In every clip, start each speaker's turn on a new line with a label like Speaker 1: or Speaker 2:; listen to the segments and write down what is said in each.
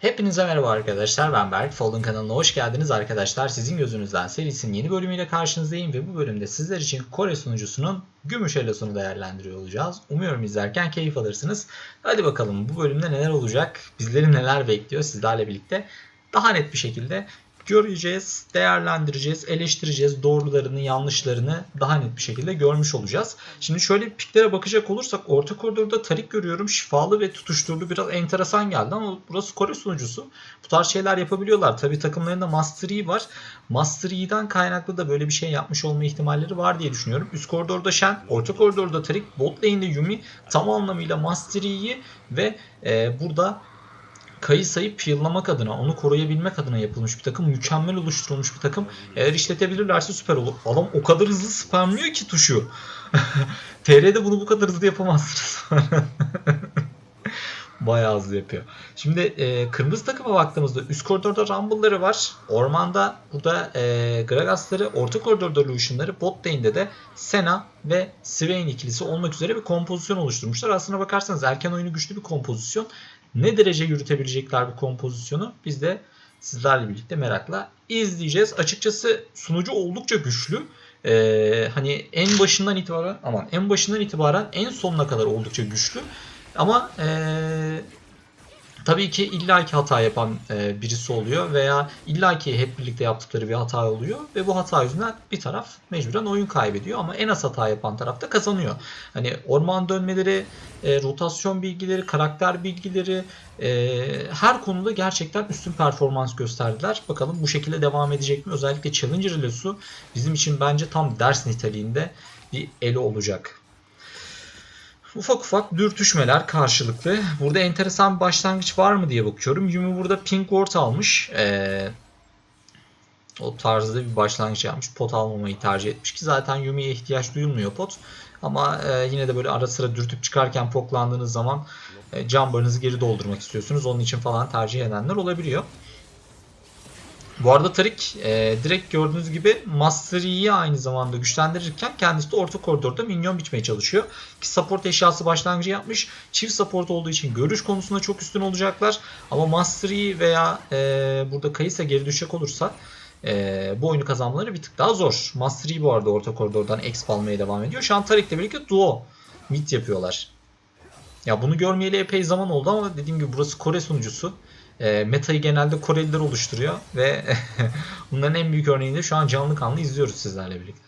Speaker 1: Hepinize merhaba arkadaşlar ben Berk. Fold'un kanalına hoş geldiniz arkadaşlar. Sizin gözünüzden serisinin yeni bölümüyle karşınızdayım ve bu bölümde sizler için Kore sunucusunun Gümüş Elosu'nu değerlendiriyor olacağız. Umuyorum izlerken keyif alırsınız. Hadi bakalım bu bölümde neler olacak, bizleri neler bekliyor sizlerle birlikte daha net bir şekilde göreceğiz, değerlendireceğiz, eleştireceğiz. Doğrularını, yanlışlarını daha net bir şekilde görmüş olacağız. Şimdi şöyle piklere bakacak olursak orta koridorda Tarik görüyorum. Şifalı ve tutuşturulu biraz enteresan geldi ama burası Kore sunucusu. Bu tarz şeyler yapabiliyorlar. Tabi takımlarında Master Yi var. Master Yi'den kaynaklı da böyle bir şey yapmış olma ihtimalleri var diye düşünüyorum. Üst koridorda Shen, orta koridorda Tarik, bot lane'de Yumi tam anlamıyla Master Yi'yi ve e, burada Kayısa'yı peel'lamak adına, onu koruyabilmek adına yapılmış bir takım. Mükemmel oluşturulmuş bir takım. Eğer işletebilirlerse süper olur. Adam o kadar hızlı spamlıyor ki tuşu. TR'de bunu bu kadar hızlı yapamazsınız. Bayağı hızlı yapıyor. Şimdi e, kırmızı takıma baktığımızda üst koridorda Rumble'ları var. Ormanda burada e, Gragas'ları, orta koridorda Lucian'ları, bot lane'de de Senna ve Swain ikilisi olmak üzere bir kompozisyon oluşturmuşlar. Aslına bakarsanız erken oyunu güçlü bir kompozisyon. Ne derece yürütebilecekler bu kompozisyonu biz de sizlerle birlikte merakla izleyeceğiz. Açıkçası sunucu oldukça güçlü. Ee, hani en başından itibaren aman en başından itibaren en sonuna kadar oldukça güçlü. Ama ee, tabii ki illaki hata yapan e, birisi oluyor veya illaki hep birlikte yaptıkları bir hata oluyor ve bu hata yüzünden bir taraf mecburen oyun kaybediyor ama en az hata yapan taraf da kazanıyor. Hani orman dönmeleri, e, rotasyon bilgileri, karakter bilgileri e, her konuda gerçekten üstün performans gösterdiler. Bakalım bu şekilde devam edecek mi? Özellikle Challenger Elosu bizim için bence tam ders niteliğinde bir elo olacak. Ufak ufak dürtüşmeler karşılıklı. Burada enteresan bir başlangıç var mı diye bakıyorum. Yumi burada pink ward almış. Ee, o tarzda bir başlangıç yapmış. Pot almamayı tercih etmiş ki zaten Yumi'ye ihtiyaç duyulmuyor pot. Ama e, yine de böyle ara sıra dürtüp çıkarken poklandığınız zaman e, can geri doldurmak istiyorsunuz. Onun için falan tercih edenler olabiliyor. Bu arada Tarik e, direkt gördüğünüz gibi Master aynı zamanda güçlendirirken kendisi de orta koridorda minyon biçmeye çalışıyor. Ki support eşyası başlangıcı yapmış. Çift support olduğu için görüş konusunda çok üstün olacaklar. Ama Master veya e, burada Kayısa geri düşecek olursa e, bu oyunu kazanmaları bir tık daha zor. Master bu arada orta koridordan exp almaya devam ediyor. Şu an Tarik'le birlikte duo mid yapıyorlar. Ya bunu görmeyeli epey zaman oldu ama dediğim gibi burası Kore sunucusu. E, metayı genelde Koreliler oluşturuyor ve bunların en büyük örneğini de şu an canlı kanlı izliyoruz sizlerle birlikte.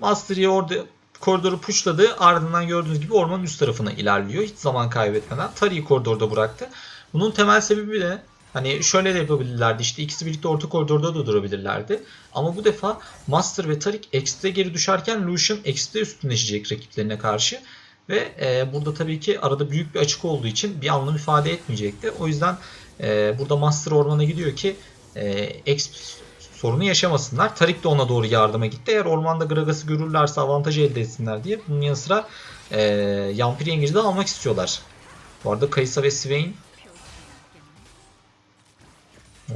Speaker 1: Master Yi orada koridoru pushladı. Ardından gördüğünüz gibi ormanın üst tarafına ilerliyor. Hiç zaman kaybetmeden. Tarihi koridorda bıraktı. Bunun temel sebebi de hani şöyle de yapabilirlerdi. İşte ikisi birlikte orta koridorda da durabilirlerdi. Ama bu defa Master ve Tarik X'de geri düşerken Lucian X'de üstünleşecek rakiplerine karşı. Ve e, burada tabii ki arada büyük bir açık olduğu için bir anlam ifade etmeyecekti. O yüzden e, burada Master ormana gidiyor ki e, X sorunu yaşamasınlar. Tarik de ona doğru yardıma gitti. Eğer ormanda Gragas'ı görürlerse avantaj elde etsinler diye. Bunun yanı sıra e, Yampir Yengeci de almak istiyorlar. Bu arada Kaysa ve Swain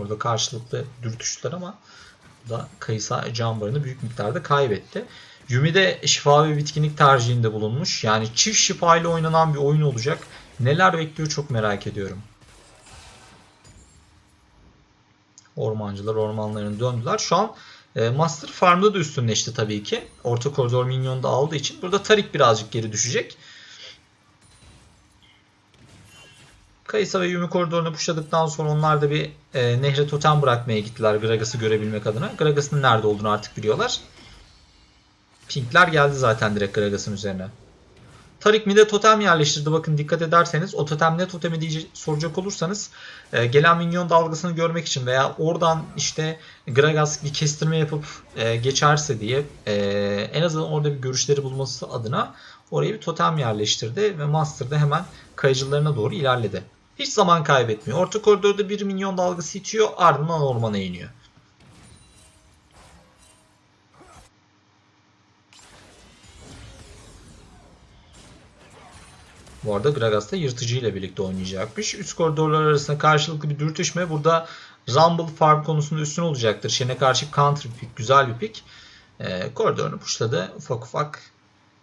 Speaker 1: orada karşılıklı dürtüştüler ama da Kaysa can büyük miktarda kaybetti. Yumi de şifa ve bitkinlik tercihinde bulunmuş. Yani çift şifa ile oynanan bir oyun olacak. Neler bekliyor çok merak ediyorum. Ormancılar ormanlarını döndüler. Şu an e, Master Farm'da da üstünleşti tabii ki. Orta koridor minyon da aldığı için. Burada Tarik birazcık geri düşecek. Kayısa ve Yumi koridorunu pushladıktan sonra onlar da bir e, nehre totem bırakmaya gittiler Gragas'ı görebilmek adına. Gragas'ın nerede olduğunu artık biliyorlar. Pinkler geldi zaten direkt Gragas'ın üzerine. Tarik mid'e totem yerleştirdi. Bakın dikkat ederseniz o totem ne totemi diye soracak olursanız e, gelen minyon dalgasını görmek için veya oradan işte Gragas bir kestirme yapıp e, geçerse diye e, en azından orada bir görüşleri bulması adına oraya bir totem yerleştirdi ve Master da hemen kayıcılarına doğru ilerledi. Hiç zaman kaybetmiyor. Orta koridorda bir minyon dalgası itiyor ardından ormana iniyor. Bu arada Gragas da yırtıcı ile birlikte oynayacakmış. Üst koridorlar arasında karşılıklı bir dürtüşme. Burada Rumble farm konusunda üstün olacaktır. Shen'e karşı counter pick, güzel bir pick. E, koridorunu pushladı. Ufak ufak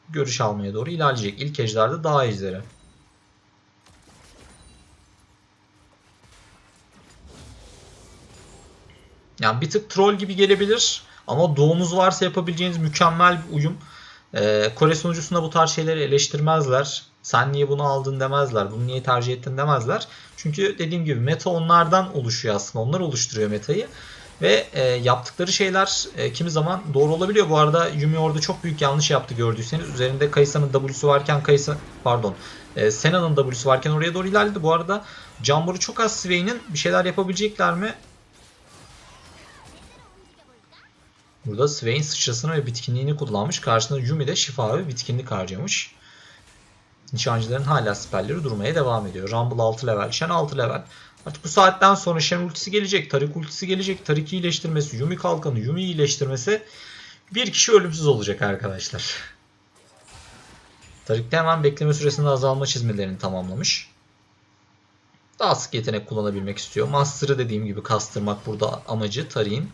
Speaker 1: görüş almaya doğru ilerleyecek. İlk ejderde daha ejderi. Yani bir tık troll gibi gelebilir ama doğumuz varsa yapabileceğiniz mükemmel bir uyum. Ee, Kore sunucusunda bu tarz şeyleri eleştirmezler. Sen niye bunu aldın demezler. Bunu niye tercih ettin demezler. Çünkü dediğim gibi meta onlardan oluşuyor aslında. Onlar oluşturuyor metayı. Ve e, yaptıkları şeyler e, kimi zaman doğru olabiliyor. Bu arada Yumi orada çok büyük yanlış yaptı gördüyseniz. Üzerinde Kayısa'nın W'su varken Kayısa pardon e, Sena'nın W'su varken oraya doğru ilerledi. Bu arada Jambor'u çok az Swain'in bir şeyler yapabilecekler mi? Burada Swain sıçrasını ve bitkinliğini kullanmış. Karşısında Yumi de şifa ve bitkinlik harcamış. Nişancıların hala siperleri durmaya devam ediyor. Rumble 6 level, Shen 6 level. Artık bu saatten sonra Shen ultisi gelecek, Tarik ultisi gelecek, Tarik iyileştirmesi, Yumi kalkanı, Yumi iyileştirmesi bir kişi ölümsüz olacak arkadaşlar. Tarik de hemen bekleme süresinde azalma çizmelerini tamamlamış. Daha sık yetenek kullanabilmek istiyor. Master'ı dediğim gibi kastırmak burada amacı Tarik'in.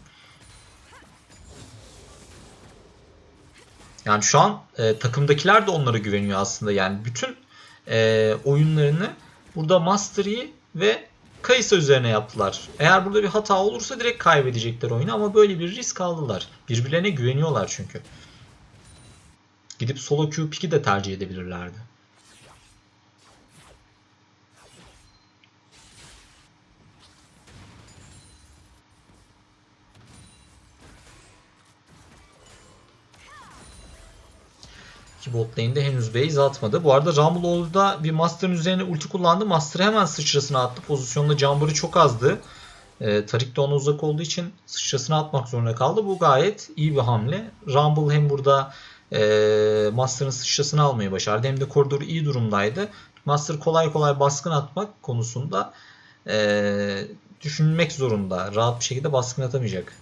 Speaker 1: Yani şu an e, takımdakiler de onlara güveniyor aslında. Yani bütün e, oyunlarını burada Mastery ve Kayısa üzerine yaptılar. Eğer burada bir hata olursa direkt kaybedecekler oyunu ama böyle bir risk aldılar. Birbirlerine güveniyorlar çünkü. Gidip solo Q pick'i de tercih edebilirlerdi. Ki bot lane'de henüz base atmadı. Bu arada Rumble orada bir Master'ın üzerine ulti kullandı. Master hemen sıçrasını attı. Pozisyonda Jumper'ı çok azdı. E, Tarik de ona uzak olduğu için sıçrasını atmak zorunda kaldı. Bu gayet iyi bir hamle. Rumble hem burada e, Master'ın sıçrasını almayı başardı. Hem de koridoru iyi durumdaydı. Master kolay kolay baskın atmak konusunda e, düşünmek zorunda. Rahat bir şekilde baskın atamayacak.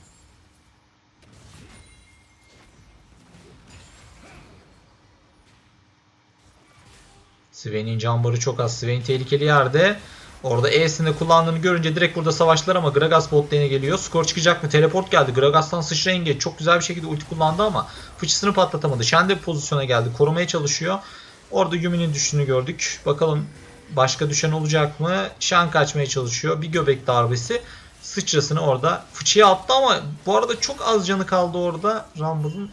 Speaker 1: Swain'in can çok az. Swain tehlikeli yerde. Orada E'sini kullandığını görünce direkt burada savaştılar ama Gragas bot lane'e geliyor. Skor çıkacak mı? Teleport geldi. Gragas'tan sıçrayın geç. Çok güzel bir şekilde ulti kullandı ama fıçısını patlatamadı. Shen de bir pozisyona geldi. Korumaya çalışıyor. Orada Yumi'nin düştüğünü gördük. Bakalım başka düşen olacak mı? Shen kaçmaya çalışıyor. Bir göbek darbesi. Sıçrasını orada fıçıya attı ama bu arada çok az canı kaldı orada. Rumble'ın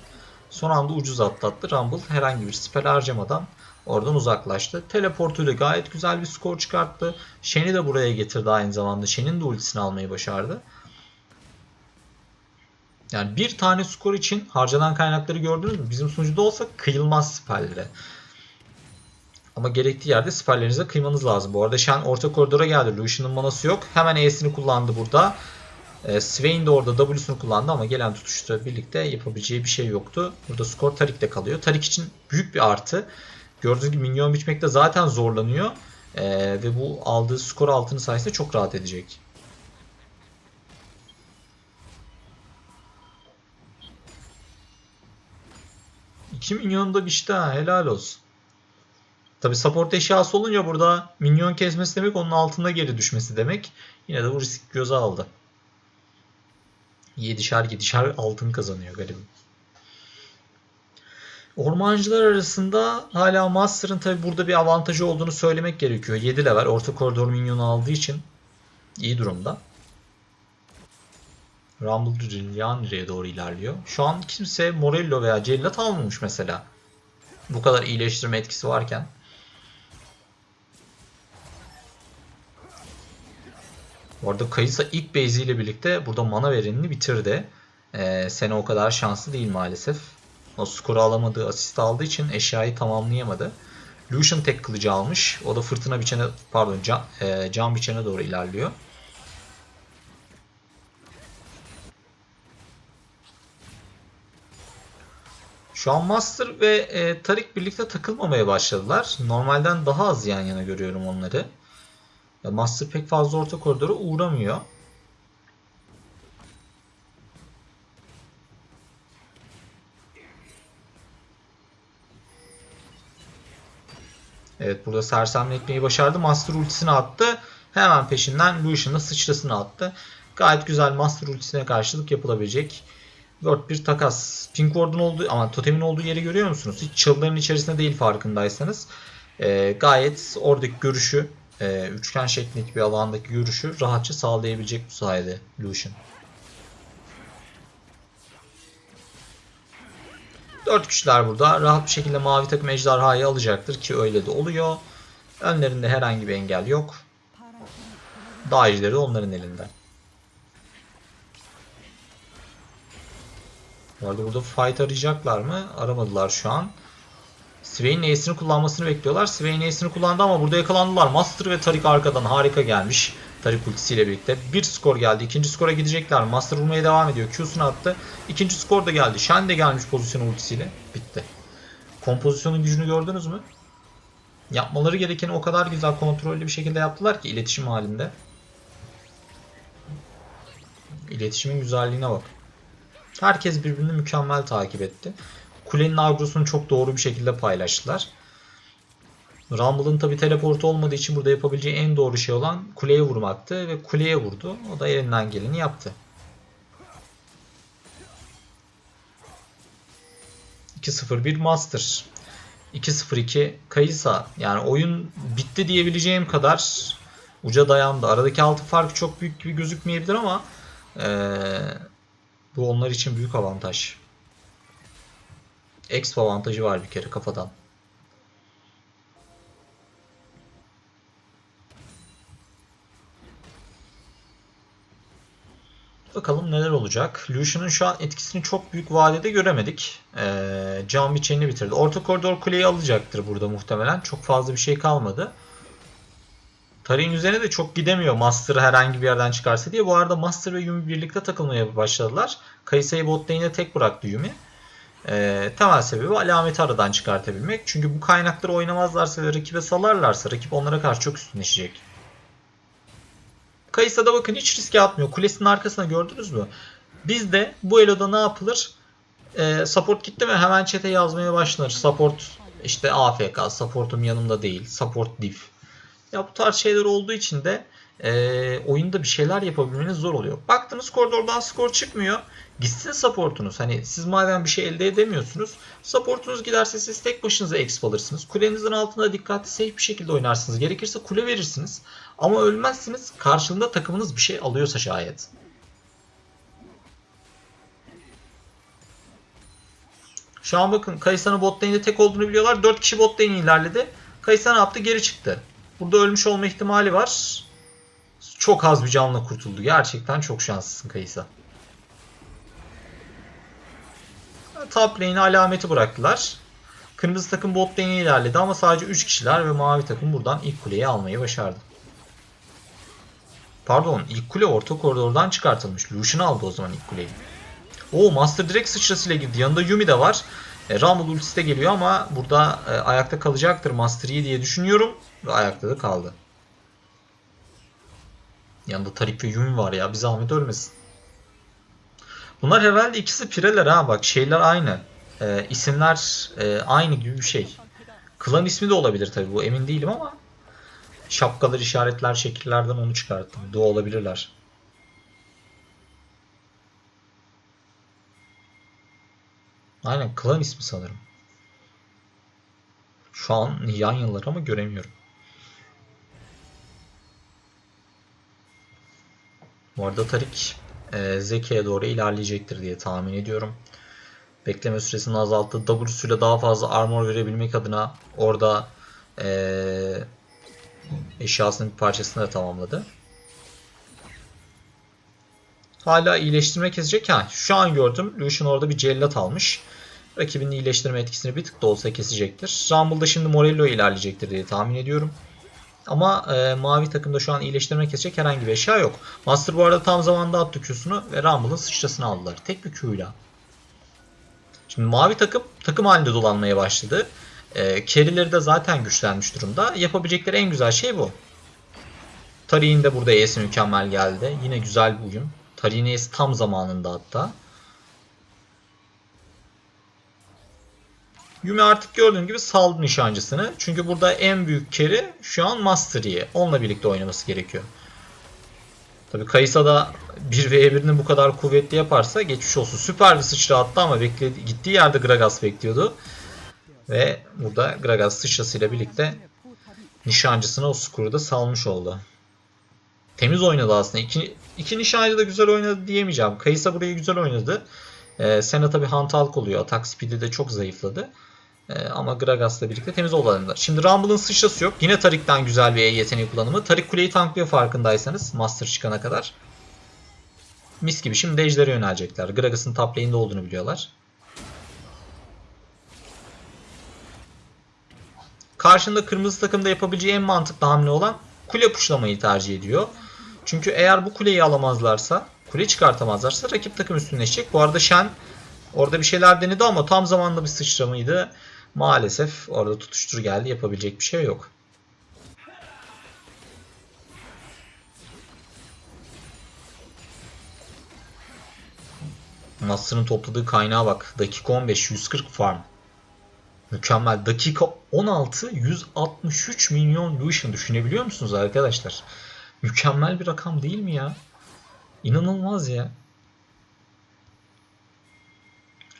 Speaker 1: son anda ucuz atlattı. Rumble herhangi bir spell harcamadan Oradan uzaklaştı. Teleportuyla gayet güzel bir skor çıkarttı. Shen'i de buraya getirdi aynı zamanda. Shen'in de ultisini almayı başardı. Yani bir tane skor için harcanan kaynakları gördünüz mü? Bizim sunucuda olsa kıyılmaz siperlere. Ama gerektiği yerde siperlerinize kıymanız lazım. Bu arada Shen orta koridora geldi. Lucian'ın manası yok. Hemen E'sini kullandı burada. E, Swain de orada W'sunu kullandı ama gelen tutuşla birlikte yapabileceği bir şey yoktu. Burada skor Tarik'te kalıyor. Tarik için büyük bir artı. Gördüğünüz gibi minyon biçmekte zaten zorlanıyor. Ee, ve bu aldığı skor altını sayesinde çok rahat edecek. İki milyon da biçti ha helal olsun. Tabi support eşyası olunca burada minyon kesmesi demek onun altında geri düşmesi demek. Yine de bu risk göze aldı. 7'şer 7'şer altın kazanıyor garibim. Ormancılar arasında hala Master'ın tabi burada bir avantajı olduğunu söylemek gerekiyor. 7 level orta koridor minyonu aldığı için iyi durumda. Rumble Rillian nereye doğru ilerliyor. Şu an kimse Morello veya Cellat almamış mesela. Bu kadar iyileştirme etkisi varken. Orada Kayısa ilk base ile birlikte burada mana verenini bitirdi. Ee, Sene o kadar şanslı değil maalesef. O skoru alamadığı, asist aldığı için eşyayı tamamlayamadı. Lucian tek kılıcı almış. O da fırtına biçene, pardon can, e, can biçene doğru ilerliyor. Şu an Master ve e, Tarik birlikte takılmamaya başladılar. Normalden daha az yan yana görüyorum onları. Master pek fazla orta koridora uğramıyor. Evet burada sersemletmeyi başardı. Master ultisini attı. Hemen peşinden Lucian'ın sıçrasını attı. Gayet güzel Master ultisine karşılık yapılabilecek Word bir takas. Pink Ward'un olduğu ama totemin olduğu yeri görüyor musunuz? Hiç çalıların içerisinde değil farkındaysanız. Ee, gayet oradaki görüşü e, üçgen şeklindeki bir alandaki görüşü rahatça sağlayabilecek bu sayede Lucian. 4 kişiler burada. Rahat bir şekilde mavi takım ejderhayı alacaktır ki öyle de oluyor. Önlerinde herhangi bir engel yok. Dağ ejderi de onların elinde. Bu arada burada fight arayacaklar mı? Aramadılar şu an. Swain'in Ace'ini kullanmasını bekliyorlar. Swain Ace'ini kullandı ama burada yakalandılar. Master ve Tarik arkadan harika gelmiş. Tarik ultisiyle birlikte. Bir skor geldi. İkinci skora gidecekler. Master vurmaya devam ediyor. Q'sunu attı. İkinci skor da geldi. Shen de gelmiş pozisyon ultisiyle. Bitti. Kompozisyonun gücünü gördünüz mü? Yapmaları gerekeni o kadar güzel kontrollü bir şekilde yaptılar ki iletişim halinde. İletişimin güzelliğine bak. Herkes birbirini mükemmel takip etti. Kulenin agrosunu çok doğru bir şekilde paylaştılar. Rumble'ın tabi teleportu olmadığı için burada yapabileceği en doğru şey olan kuleye vurmaktı ve kuleye vurdu. O da elinden geleni yaptı. 2-0-1 Master. 2-0-2 Kayısa. Yani oyun bitti diyebileceğim kadar uca dayandı. Aradaki altı fark çok büyük gibi gözükmeyebilir ama ee, bu onlar için büyük avantaj. Exp avantajı var bir kere kafadan. Bakalım neler olacak. Lucian'ın şu an etkisini çok büyük vadede göremedik. Ee, can biçeni bitirdi. Orta koridor kuleyi alacaktır burada muhtemelen. Çok fazla bir şey kalmadı. Tarihin üzerine de çok gidemiyor Master herhangi bir yerden çıkarsa diye. Bu arada Master ve Yumi birlikte takılmaya başladılar. Kayısayı bot lane'e tek bıraktı Yumi. Ee, temel sebebi alameti aradan çıkartabilmek. Çünkü bu kaynakları oynamazlarsa ve rakibe salarlarsa rakip onlara karşı çok üstünleşecek. Kayısa'da bakın hiç riske atmıyor. Kulesinin arkasına gördünüz mü? Bizde bu eloda ne yapılır? Ee, support gitti mi hemen chat'e yazmaya başlanır. Support işte AFK, supportum yanımda değil, support diff. Ya bu tarz şeyler olduğu için de e, oyunda bir şeyler yapabilmeniz zor oluyor. Baktınız koridordan skor çıkmıyor. Gitsin supportunuz. Hani siz madem bir şey elde edemiyorsunuz. Supportunuz giderse siz tek başınıza exp alırsınız. Kulenizin altında dikkatli safe bir şekilde oynarsınız. Gerekirse kule verirsiniz. Ama ölmezsiniz. Karşılığında takımınız bir şey alıyorsa şayet. Şu an bakın Kayısa'nın bot lane'de tek olduğunu biliyorlar. 4 kişi bot lane ilerledi. Kayısa ne yaptı? Geri çıktı. Burada ölmüş olma ihtimali var. Çok az bir canla kurtuldu. Gerçekten çok şanslısın Kayısa. Top lane'e alameti bıraktılar. Kırmızı takım bot lane'e ilerledi ama sadece 3 kişiler ve mavi takım buradan ilk kuleyi almayı başardı. Pardon ilk kule orta koridordan çıkartılmış. Lucian aldı o zaman ilk kuleyi. O Master direkt sıçrasıyla girdi. Yanında Yumi de var. E, Rumble ultisi de geliyor ama burada e, ayakta kalacaktır Master Yi diye düşünüyorum. Ve ayakta da kaldı. Yanında Tarik ve Yumi var ya. Bir zahmet ölmesin. Bunlar herhalde ikisi pireler ha. Bak şeyler aynı. E, isimler e, aynı gibi bir şey. Klan ismi de olabilir tabi bu emin değilim ama şapkalar, işaretler, şekillerden onu çıkarttım. Du olabilirler. Aynen klan ismi sanırım. Şu an yan yıllar ama göremiyorum. Bu arada Tarik e, Zeki'ye doğru ilerleyecektir diye tahmin ediyorum. Bekleme süresini azalttı. W'suyla daha fazla armor verebilmek adına orada e, eşyasının bir parçasını da tamamladı. Hala iyileştirme kesecek. Ha, şu an gördüm. Lucian orada bir cellat almış. Rakibinin iyileştirme etkisini bir tık da olsa kesecektir. Rumble'da şimdi Morello ilerleyecektir diye tahmin ediyorum. Ama e, mavi takımda şu an iyileştirme kesecek herhangi bir eşya yok. Master bu arada tam zamanda attı Q'sunu ve Rumble'ın sıçrasını aldılar. Tek bir Q'yla. Şimdi mavi takım takım halinde dolanmaya başladı. E, carry'leri de zaten güçlenmiş durumda. Yapabilecekleri en güzel şey bu. Tarihin de burada E'si mükemmel geldi. Yine güzel bir uyum. Tarihin E'si tam zamanında hatta. Yumi artık gördüğün gibi saldı nişancısını. Çünkü burada en büyük carry şu an Master Yi. Onunla birlikte oynaması gerekiyor. Tabi Kaysa da 1v1'ini bu kadar kuvvetli yaparsa geçmiş olsun. Süper bir sıçra attı ama bekledi, gittiği yerde Gragas bekliyordu. Ve burada Gragas sıçrasıyla birlikte nişancısına o skoru da salmış oldu. Temiz oynadı aslında. İki, iki nişancı da güzel oynadı diyemeyeceğim. Kaysa burayı güzel oynadı. E, Senna tabi hantalk oluyor. Atak speed'i de çok zayıfladı. E, ama Gragas'la birlikte temiz olanlar. Şimdi Rumble'ın sıçrası yok. Yine Tarik'ten güzel bir yeteneği kullanımı. Tarik kuleyi tanklıyor farkındaysanız. Master çıkana kadar. Mis gibi. Şimdi Ejder'e yönelecekler. Gragas'ın top lane'de olduğunu biliyorlar. Karşında kırmızı takımda yapabileceği en mantıklı hamle olan kule puşlamayı tercih ediyor. Çünkü eğer bu kuleyi alamazlarsa, kule çıkartamazlarsa rakip takım üstünleşecek. Bu arada Shen orada bir şeyler denedi ama tam zamanlı bir sıçramaydı. Maalesef orada tutuştur geldi. Yapabilecek bir şey yok. Master'ın topladığı kaynağa bak. Dakika 15, 140 farm. Mükemmel. Dakika 16, 163 milyon Lucian düşünebiliyor musunuz arkadaşlar? Mükemmel bir rakam değil mi ya? İnanılmaz ya.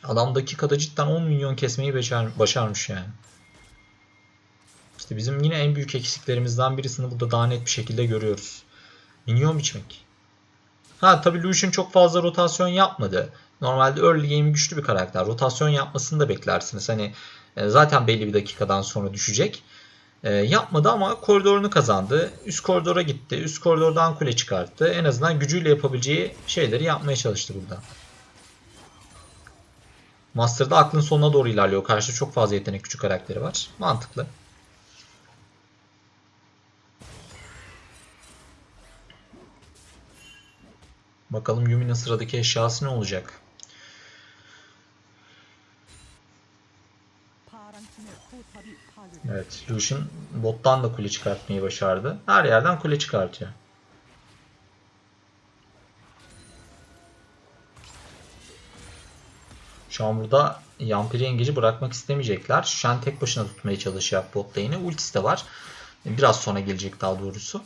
Speaker 1: Adam dakikada cidden 10 milyon kesmeyi başar, başarmış yani. İşte bizim yine en büyük eksiklerimizden birisini burada daha net bir şekilde görüyoruz. Minyon biçmek. Ha tabi Lucian çok fazla rotasyon yapmadı. Normalde early game güçlü bir karakter. Rotasyon yapmasını da beklersiniz. Hani e, zaten belli bir dakikadan sonra düşecek. E, yapmadı ama koridorunu kazandı. Üst koridora gitti. Üst koridordan kule çıkarttı. En azından gücüyle yapabileceği şeyleri yapmaya çalıştı burada. Master'da aklın sonuna doğru ilerliyor. Karşıda çok fazla yetenek gücü karakteri var. Mantıklı. Bakalım Yumi'nin sıradaki eşyası ne olacak? Evet, Lucian bottan da kule çıkartmayı başardı. Her yerden kule çıkartıyor. Şu an burada Yampiri Yengeç'i bırakmak istemeyecekler. Shen tek başına tutmaya çalışacak bot lane'i. Ultisi de var. Biraz sonra gelecek daha doğrusu.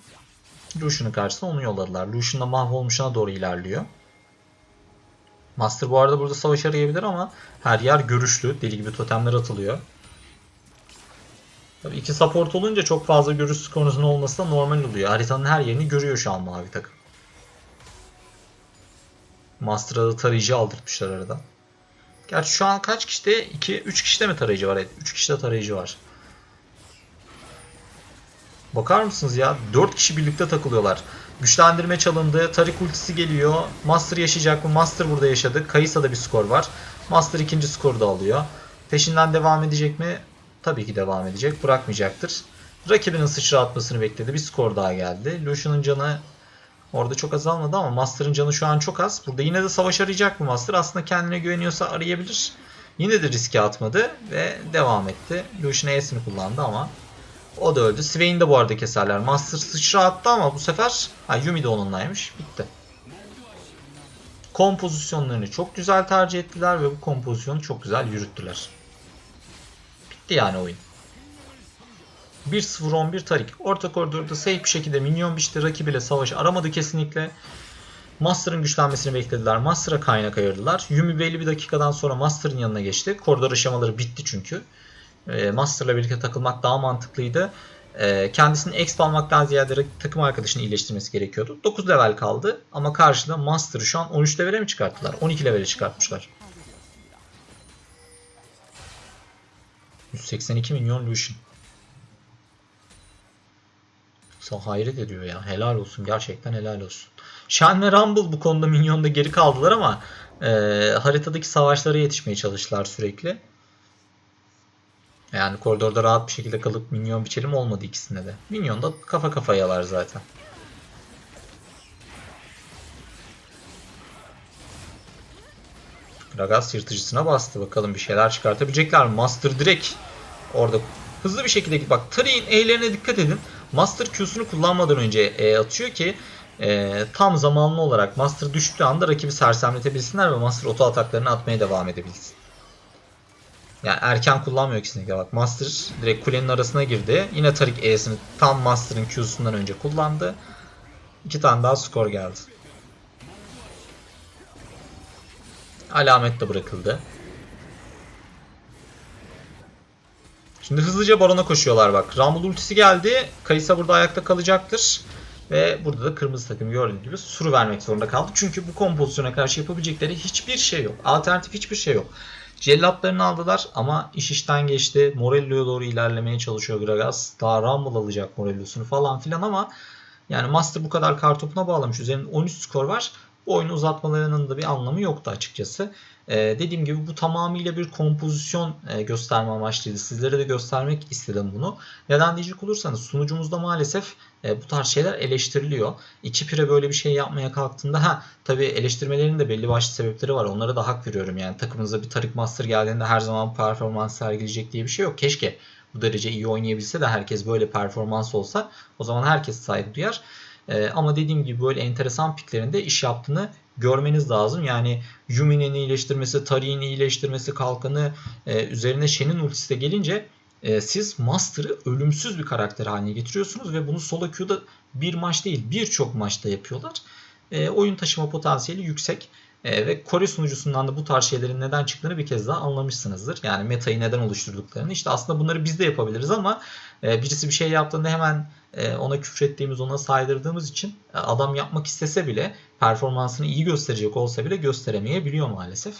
Speaker 1: Lucian'ın karşısına onu yolladılar. Lucian da mahvolmuşuna doğru ilerliyor. Master bu arada burada savaş arayabilir ama her yer görüşlü. Deli gibi totemler atılıyor. Tabii iki support olunca çok fazla görüş skorunuzun olması da normal oluyor. Haritanın her yerini görüyor şu an mavi takım. Master'a da tarayıcı aldırtmışlar arada. Gerçi şu an kaç kişide? 2 3 kişide mi tarayıcı var? Evet, 3 kişide tarayıcı var. Bakar mısınız ya? 4 kişi birlikte takılıyorlar. Güçlendirme çalındı. Tarik ultisi geliyor. Master yaşayacak mı? Master burada yaşadı. Kayısa'da bir skor var. Master ikinci skoru da alıyor. Peşinden devam edecek mi? Tabii ki devam edecek. Bırakmayacaktır. Rakibinin sıçra atmasını bekledi. Bir skor daha geldi. Lucian'ın canı orada çok azalmadı ama Master'ın canı şu an çok az. Burada yine de savaş arayacak mı Master? Aslında kendine güveniyorsa arayabilir. Yine de riske atmadı ve devam etti. Lucian E'sini kullandı ama o da öldü. Swain de bu arada keserler. Master sıçra attı ama bu sefer ha, Yumi de onunlaymış. Bitti. Kompozisyonlarını çok güzel tercih ettiler ve bu kompozisyonu çok güzel yürüttüler. Bitti yani oyun. 1-0-11 Tarik. Orta koridorda safe bir şekilde minyon biçti. Rakibiyle savaş aramadı kesinlikle. Master'ın güçlenmesini beklediler. Master'a kaynak ayırdılar. Yumi belli bir dakikadan sonra Master'ın yanına geçti. Koridor aşamaları bitti çünkü. E, Master'la birlikte takılmak daha mantıklıydı. E, kendisini exp almaktan ziyade takım arkadaşını iyileştirmesi gerekiyordu. 9 level kaldı ama karşıda Master'ı şu an 13 levele mi çıkarttılar? 12 levele çıkartmışlar. 182 milyon Lucian. Sen hayret ediyor ya. Helal olsun. Gerçekten helal olsun. Shen ve Rumble bu konuda minyonda geri kaldılar ama e, haritadaki savaşlara yetişmeye çalıştılar sürekli. Yani koridorda rahat bir şekilde kalıp minyon biçelim olmadı ikisinde de. Minyon da kafa kafayalar zaten. Gragas yırtıcısına bastı. Bakalım bir şeyler çıkartabilecekler mi? Master direkt orada hızlı bir şekilde git. Bak Tari'nin E'lerine dikkat edin. Master Q'sunu kullanmadan önce E atıyor ki e, tam zamanlı olarak Master düştüğü anda rakibi sersemletebilsinler ve Master oto ataklarını atmaya devam edebilsin. Yani erken kullanmıyor kesinlikle bak. Master direkt kulenin arasına girdi. Yine Tarik E'sini tam Master'ın Q'sundan önce kullandı. İki tane daha skor geldi. Alamet de bırakıldı. Şimdi hızlıca Baron'a koşuyorlar bak. Rumble ultisi geldi. Kayısa burada ayakta kalacaktır. Ve burada da kırmızı takım gördüğünüz gibi suru vermek zorunda kaldı. Çünkü bu kompozisyona karşı yapabilecekleri hiçbir şey yok. Alternatif hiçbir şey yok. Cellatlarını aldılar ama iş işten geçti. Morello'ya doğru ilerlemeye çalışıyor Gragas. Daha Rumble alacak Morello'sunu falan filan ama yani Master bu kadar kartopuna bağlamış. Üzerinde 13 skor var. Bu oyunu uzatmalarının da bir anlamı yoktu açıkçası. Ee, dediğim gibi bu tamamıyla bir kompozisyon e, gösterme amaçlıydı. Sizlere de göstermek istedim bunu. Neden diyecek olursanız sunucumuzda maalesef e, bu tarz şeyler eleştiriliyor. İki pire böyle bir şey yapmaya kalktığında ha tabii eleştirmelerin de belli başlı sebepleri var. Onlara da hak veriyorum. Yani takımınıza bir Tarık Master geldiğinde her zaman performans sergileyecek diye bir şey yok. Keşke bu derece iyi oynayabilse de herkes böyle performans olsa o zaman herkes saygı duyar. Ee, ama dediğim gibi böyle enteresan piklerinde iş yaptığını görmeniz lazım. Yani Yumi'nin iyileştirmesi, Tari'nin iyileştirmesi, kalkanı e, üzerine Shen'in ultisi de gelince e, siz Master'ı ölümsüz bir karakter haline getiriyorsunuz ve bunu solo queue'da bir maç değil birçok maçta yapıyorlar. E, oyun taşıma potansiyeli yüksek. E, ve Kore sunucusundan da bu tarz şeylerin neden çıktığını bir kez daha anlamışsınızdır. Yani metayı neden oluşturduklarını. İşte aslında bunları biz de yapabiliriz ama e, birisi bir şey yaptığında hemen e, ona küfrettiğimiz, ona saydırdığımız için e, adam yapmak istese bile performansını iyi gösterecek olsa bile gösteremeyebiliyor maalesef.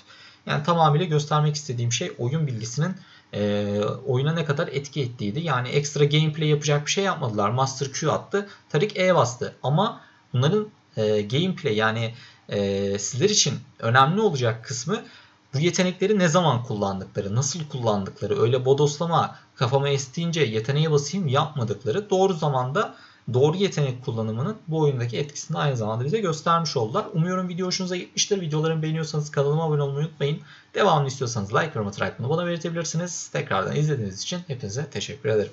Speaker 1: Yani tamamıyla göstermek istediğim şey oyun bilgisinin e, oyuna ne kadar etki ettiğiydi. Yani ekstra gameplay yapacak bir şey yapmadılar. Master Q attı, Tarik E bastı. Ama bunların e, gameplay yani e, sizler için önemli olacak kısmı bu yetenekleri ne zaman kullandıkları, nasıl kullandıkları, öyle bodoslama kafama estiğince yeteneğe basayım yapmadıkları doğru zamanda doğru yetenek kullanımının bu oyundaki etkisini aynı zamanda bize göstermiş oldular. Umuyorum video hoşunuza gitmiştir. Videolarımı beğeniyorsanız kanalıma abone olmayı unutmayın. Devamını istiyorsanız like, yorum atarak bunu bana belirtebilirsiniz. Tekrardan izlediğiniz için hepinize teşekkür ederim.